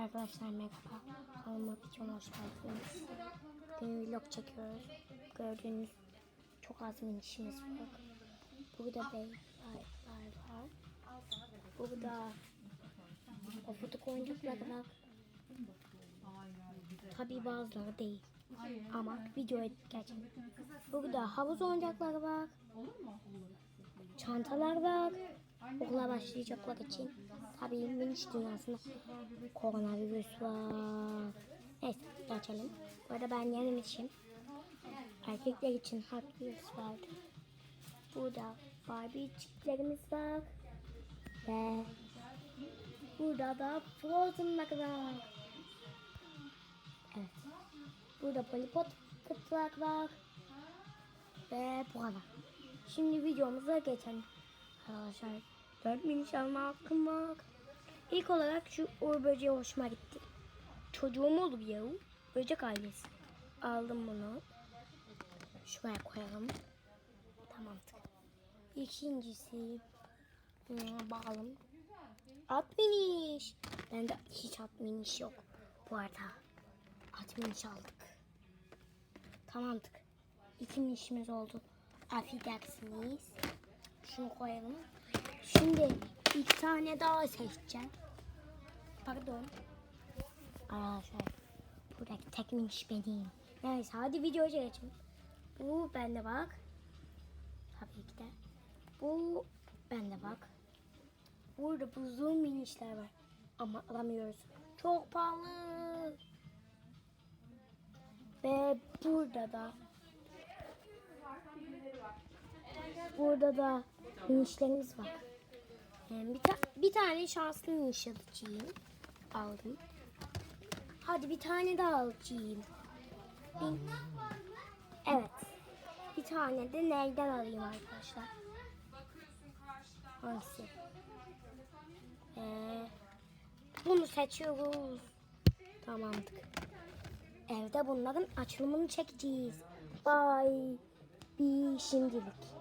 Arkadaşlar merhaba. Kanalıma videoma hoş geldiniz. Vlog çekiyoruz. Gördüğünüz çok az minişimiz var. Burada beyler var. Burada ofuduk oyuncakları var. Tabi bazıları değil. Ama videoya geçelim. Burada havuz oyuncakları var. Çantalar var. Okula başlayacaklar için. Tabii miniş dünyasında koronavirüs var. Neyse geçelim. Bu arada ben yenim için erkekler için Hot Wheels var. Burada Barbie çiftlerimiz var. Ve burada da Frozen'lar var. Evet. Burada Polipot kıtlar var. Ve bu kadar. Şimdi videomuza geçelim. Arkadaşlar 4 miniş alma hakkım var. İlk olarak şu uğur böceği hoşuma gitti. Çocuğum olur ya. Böcek ailesi. Aldım bunu. Şuraya koyalım. Tamamdır. İkincisi. Hmm, bakalım. At miniş. Bende hiç at miniş yok. Bu arada at miniş aldık. Tamamdır. İki minişimiz oldu. Affedersiniz. Şunu koyalım. Şimdi iki tane daha seçeceğim. Pardon. Arkadaşlar buradaki tek miniş benim. Neyse hadi videoya geçelim. Bu bende bak. Tabii ki de. Bu bende bak. Burada buzlu minişler var. Ama alamıyoruz. Çok pahalı. Ve burada da Burada da minişlerimiz var. Yani bir, ta- bir tane şanslı miniş alıcıyım. Aldım. Hadi bir tane daha. Bir- Evet. Bir tane de nereden alayım arkadaşlar? Hangisi? Ee, bunu seçiyoruz. Tamamdır. Evde bunların açılımını çekeceğiz. Bye. Bir şimdilik.